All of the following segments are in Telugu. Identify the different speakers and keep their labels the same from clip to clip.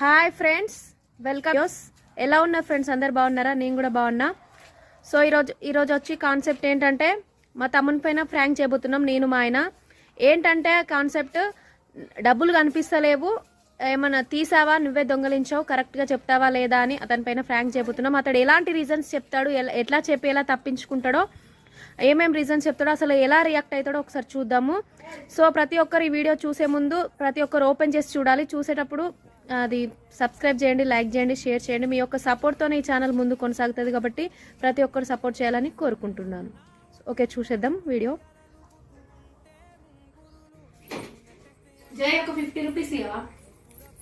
Speaker 1: Hi friends welcome. యోస్ ఎలా ఉన్నారు ఫ్రెండ్స్ అందరు బాగున్నారా? నేను కూడా బాగున్నా. సో ఈరోజు ఈరోజు వచ్చి కాన్సెప్ట్ ఏంటంటే మా తమ్ముని పైన ఫ్రాంక్ చేయబోతున్నాం నేను మా ఆయన. ఏంటంటే కాన్సెప్ట్ డబ్బులు కనిపిస్తలేవు. ఏమన్నా తీసావా? నువ్వే దొంగలించావు కరెక్ట్గా చెప్తావా లేదా అని అతని పైన ఫ్రాంక్ చేయబోతున్నాం అతడు ఎలాంటి రీజన్స్ చెప్తాడు ఎట్లా చెప్పి ఎలా తప్పించుకుంటాడో ఏమేం రీజన్స్ చెప్తాడో అసలు ఎలా రియాక్ట్ అవుతాడో ఒకసారి చూద్దాము. సో ప్రతి ఒక్కరు ఈ వీడియో చూసే ముందు ప్రతి ఒక్కరు ఓపెన్ చేసి చూడాలి. చూసేటప్పుడు అది సబ్స్క్రైబ్ చేయండి లైక్ చేయండి షేర్ చేయండి. మీ యొక్క సపోర్ట్తోనే ఈ ఛానల్ ముందు కొనసాగుతుంది కాబట్టి ప్రతి ఒక్కరు సపోర్ట్ చేయాలని కోరుకుంటున్నాను. ఓకే చూసేద్దాం వీడియో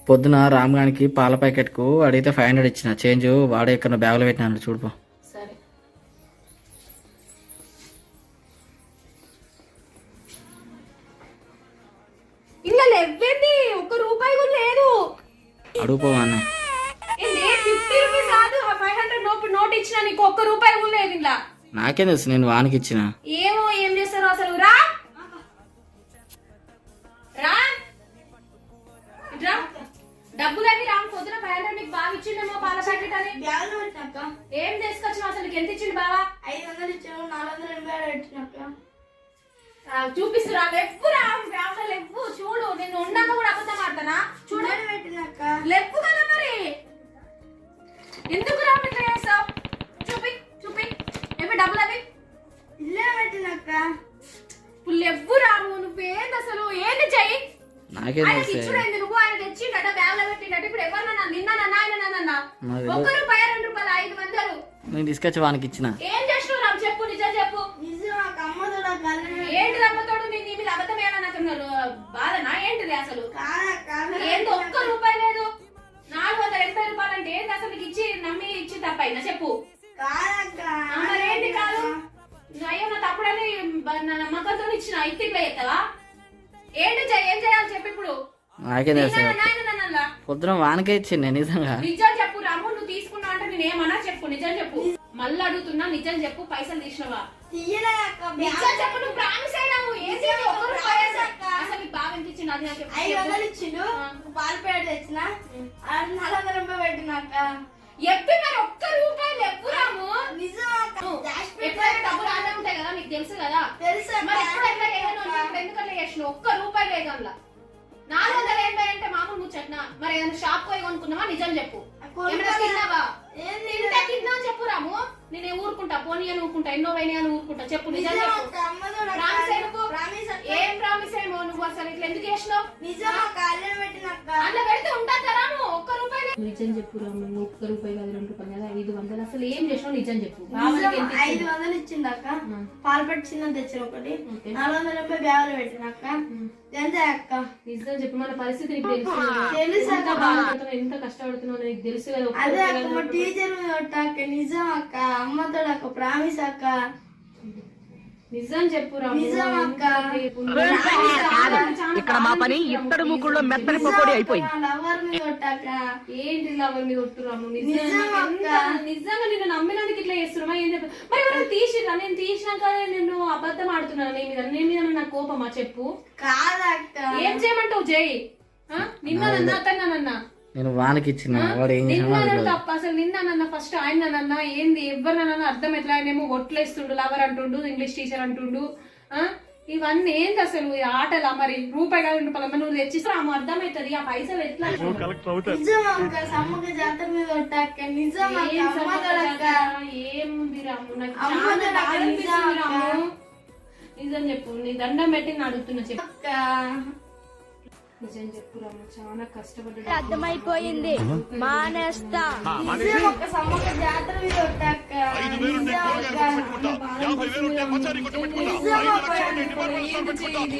Speaker 2: పొద్దున రామ్గానికి పాల ప్యాకెట్కు అడిగితే ఫైవ్ హండ్రెడ్ ఇచ్చిన. చేంజ్ వాడే ఎక్కడ బ్యాగ్లో పెట్టినాడు చూడుపో
Speaker 1: ఇచ్చిన నీకు
Speaker 2: తెలుసు నేను వానికి ఇచ్చిన.
Speaker 1: ఏమో ఏం చేస్తారో అసలు రా. రా. ఇట్రా. డబ్బులు అవి రాము పొద్దున ఫైవ్ హండ్రెడ్ నీకు బాగా ఇచ్చిండేమో పాల ప్యాకెట్ అని. ఏం అసలు? ఎంత ఇచ్చిండు బావా?
Speaker 3: ఐదు వందలు ఇచ్చాను నాలుగు వందల ఎనభై ఆరు పెట్టినాక
Speaker 1: ఆ, చూపిస్తురా చూడు నేను కూడా అబద్ధం ఆడతానా చూడు.
Speaker 3: చూడని పెట్టినాక
Speaker 1: లెవ్వు కదా మరి? ఎందుకు రా ఇట్లా చేస్తావు? చూపి చూపి. ఏమి డబ్బులు అవి?
Speaker 3: ఇల్లే పెట్టినాక
Speaker 1: ఇప్పుడు లెవ్వు రాము నువ్వేంది అసలు? ఏంది చెయ్యి?
Speaker 2: నాకేం
Speaker 1: ఆయన ఇచ్చుడేంది నువ్వు? ఆయన తెచ్చిండట బ్యాగ్లో పెట్టిండట. ఇప్పుడు ఎవరన్నా నిన్న
Speaker 2: తెలియదు.
Speaker 1: ఒక్క రూపాయి రెండు రూపాయలు ఐదు వందలు.
Speaker 2: నేను తీసుకొచ్చి వానికి ఇచ్చిన.
Speaker 1: ఏం తప్పైనా చెప్పు. కాదు? అయ్యో నా తప్పుడని నా నమ్మకంతో ఇచ్చిన. ఇత్తి ఇట్లా చేస్తావా ఏంటి చెయ్- ఏం చేయాలి చెప్పు ఇప్పుడు.
Speaker 2: నాకేం తెలుసు. పొద్దున వానికే ఇచ్చింది నిజంగా.
Speaker 1: నిజం చెప్పు రాము నువ్వు తీసుకున్నావు అంటే నేను ఏమన్నా చెప్పు నిజం చెప్పు. మళ్ళీ అడుగుతున్నా నిజం చెప్పు పైసలు తీసినవా? నిజం చెప్పు నువ్వు ప్రామిస్ అయినావు ఏం చేయాలి? ఒక్క రూపాయి అసలు ఎంత ఇచ్చింది అది నాకు చెప్పు.
Speaker 3: ఐదు వందలు ఇచ్చిండు. పాలు పేడ తెచ్చిన. ఆ
Speaker 1: ఎప్పి మరి ఒక్క రూపాయలు ఎప్పు రాము
Speaker 3: నిజమాక
Speaker 1: నువ్వు
Speaker 3: దాచి
Speaker 1: ఎప్పుడైనా డబ్బులు ఆడే ఉంటాయి కదా నీకు తెలుసు కదా
Speaker 3: తెలుసా
Speaker 1: మరి ఎప్పుడు ఎట్లా చేయను అంటే ఇప్పుడు చేసినావు ఒక్క రూపాయి లేదు అందులో నాలుగు వందల ఎనభై అంటే మామూలు ముచ్చట్నా? మరి ఏదైనా షాప్ పోయి కొనుక్కున్నావా నిజం చెప్పు. ఏమైనా తిన్నావా? తింటే తిన్నా చెప్పు రాము. నేను ఊరుకుంటా పోనీ అని ఊరుకుంటా ఎన్నో పోయినాయి అని ఊరుకుంటా చెప్పు నిజం చెప్పు. ప్రామిస్ ఎందుకు? ఏం ప్రామిస్ ఏమో నువ్వు అసలు ఇట్లా ఎందుకు చేసినావు? అందులో పెడితే ఉంటాను నిజం చెప్పు రాము ఒక్క రూపాయి కాదు రెండు రూపాయలు కదా ఐదు వందలు. అసలు ఏం చేసినావు నిజం చెప్పు.
Speaker 3: ఐదు వందలు ఇచ్చిందాక పాలు పట్టి చిన్న తెచ్చిన ఒకటి. నాలుగు వందల డెబ్బై బ్యాగులు పెట్టినాక ఎంత అక్క?
Speaker 1: నిజం చెప్పు మన పరిస్థితి నీకు తెలుసు. ఎంత బాధపడుతున్నావు ఎంత కష్టపడుతున్నావు నీకు తెలుసు కదా
Speaker 3: అదే అక్క టీచర్ నిజం అక్క అమ్మతో అక్క ప్రామిస్ అక్క.
Speaker 1: నిజం చెప్పు. ఇక్కడ మా పని ఇత్తడి ముగ్గుల్లో మెత్తని పకోడి అయిపోయింది. ఏంటి లవర్ మీద నిజంగా నిన్ను నమ్మినందుకు ఇట్లా చేస్తున్నామా ఏం చెప్పు మరి ఎవరైనా తీసిరా నేను తీసినాక నేను అబద్ధం ఆడుతున్నాను నీ మీద. నీ మీద నా కోపమా? చెప్పు.
Speaker 3: కాదక్క.
Speaker 1: ఏం చేయమంటావు? జై. ఆ? నిన్న నన్న అతన్ననన్నా
Speaker 2: నేను వానికి ఇచ్చిన వాడు ఏం చేసిన
Speaker 1: నిన్న తప్ప అసలు నిన్న నన్న ఫస్ట్ ఆయన నన్న ఏంది ఎవరినన్నా అర్థం ఎట్లా? ఆయన ఏమో ఒట్లేస్తుండు లవర్ అంటుండు ఇంగ్లీష్ టీచర్ అంటుండు ఆ? ఇవన్నీ ఏంది అసలు ఈ ఆటలా మరి? రూపాయి కాదు రెండు రూపాయలు నువ్వు తెచ్చిస్తే ఆమె అర్థమవుతుంది ఆ పైసలు ఎట్లా? ఏముంది రాము?
Speaker 3: నిజం
Speaker 1: చెప్పు నీ దండం పెట్టి నేను అడుగుతున్నా చెప్పు. నిజం చెప్పు రాము చాలా కష్టపడ్డా
Speaker 4: అర్థమైపోయింది. మానేస్తా.
Speaker 3: అక్క సమ్మక్క జాతర మీద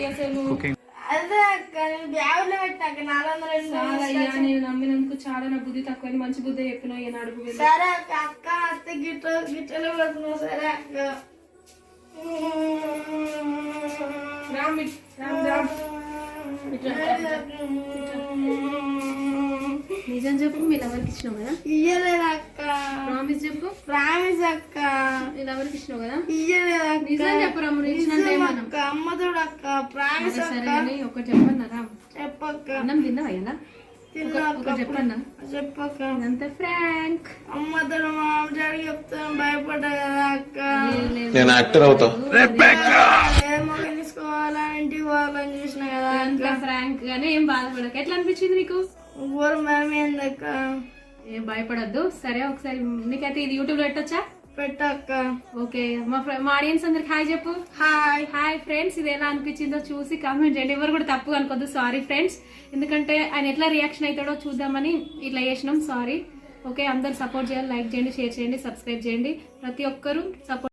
Speaker 1: అసలు.
Speaker 3: అదే అక్క నేను బ్యాగులో పెట్టాక నాలుగు వందల
Speaker 1: నేను నమ్మినందుకు చాలా నా బుద్ధి తక్కువ మంచి బుద్ధి చెప్పిన ఈయన అడుగు.
Speaker 3: సరే అక్క అక్క అత్త గిట్ట గిట్టలో పడుతున్నావు సరే అక్క.
Speaker 1: రామ్ రామ్ రామ్. నిజం చెప్పు మీరు ఎవరికి ఇచ్చినావు కదా?
Speaker 3: ఇయ్యలేదు అక్క
Speaker 1: ప్రామిస్ చెప్పు.
Speaker 3: ప్రామిస్ అక్క.
Speaker 1: మీరు ఎవరికి ఇచ్చినావు కదా?
Speaker 3: ఇయ్యలేదు అక్క
Speaker 1: నిజం నువ్వు ఇచ్చినంత
Speaker 3: నిజం
Speaker 1: ఏమన్నా.
Speaker 3: అక్క అక్క ప్రామిస్
Speaker 1: సరే
Speaker 3: అక్క.
Speaker 1: కానీ ఒకటి చెప్పన్నా రామ్
Speaker 3: చెప్పక్క.
Speaker 1: అన్నం తిన్నావా ఇలా
Speaker 3: అక్క
Speaker 1: చెప్పన్నా?
Speaker 3: చెప్పక్క.
Speaker 1: అంత ఫ్రాంక్
Speaker 3: అమ్మతో మా డాడీ చెప్తాను భయపడ్డా కదా అక్క.
Speaker 5: నేను యాక్టర్ అవుతా.
Speaker 1: గానే ఏం బాధపడక. ఎట్లా అనిపించింది నీకు? ఏం భయపడద్దు. సరే ఒకసారి నీకైతే ఇది యూట్యూబ్లో పెట్టొచ్చా?
Speaker 3: పెట్టక్క.
Speaker 1: ఓకే మా మా ఆడియన్స్ అందరికి హాయ్ చెప్పు.
Speaker 3: హాయ్.
Speaker 1: హాయ్ ఫ్రెండ్స్ ఇది ఎలా అనిపించిందో చూసి కామెంట్ చేయండి. ఎవరు కూడా తప్పు అనుకోద్దు. Sorry friends. ఎందుకంటే ఆయన ఎట్లా రియాక్షన్ అవుతాడో చూద్దామని ఇట్లా చేసినాం. సారీ. ఓకే అందరు సపోర్ట్ చేయాలి. లైక్ చేయండి షేర్ చేయండి సబ్స్క్రైబ్ చేయండి. ప్రతి ఒక్కరు సపోర్ట్